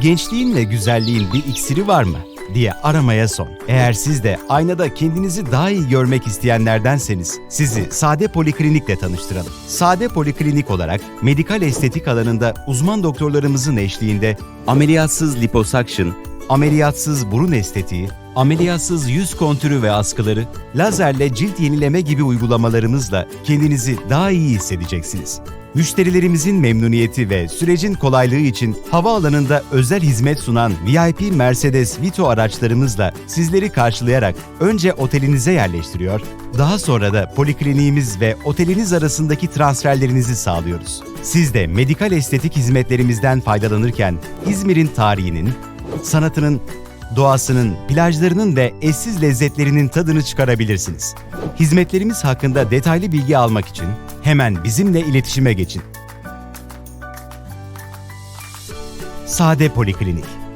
Gençliğin ve güzelliğin bir iksiri var mı? diye aramaya son. Eğer siz de aynada kendinizi daha iyi görmek isteyenlerdenseniz sizi Sade Poliklinik'le tanıştıralım. Sade Poliklinik olarak medikal estetik alanında uzman doktorlarımızın eşliğinde Ameliyatsız liposuction, ameliyatsız burun estetiği, ameliyatsız yüz kontürü ve askıları, lazerle cilt yenileme gibi uygulamalarımızla kendinizi daha iyi hissedeceksiniz. Müşterilerimizin memnuniyeti ve sürecin kolaylığı için havaalanında özel hizmet sunan VIP Mercedes Vito araçlarımızla sizleri karşılayarak önce otelinize yerleştiriyor, daha sonra da polikliniğimiz ve oteliniz arasındaki transferlerinizi sağlıyoruz. Siz de medikal estetik hizmetlerimizden faydalanırken İzmir'in tarihinin, sanatının, doğasının, plajlarının ve eşsiz lezzetlerinin tadını çıkarabilirsiniz. Hizmetlerimiz hakkında detaylı bilgi almak için hemen bizimle iletişime geçin. Sade Poliklinik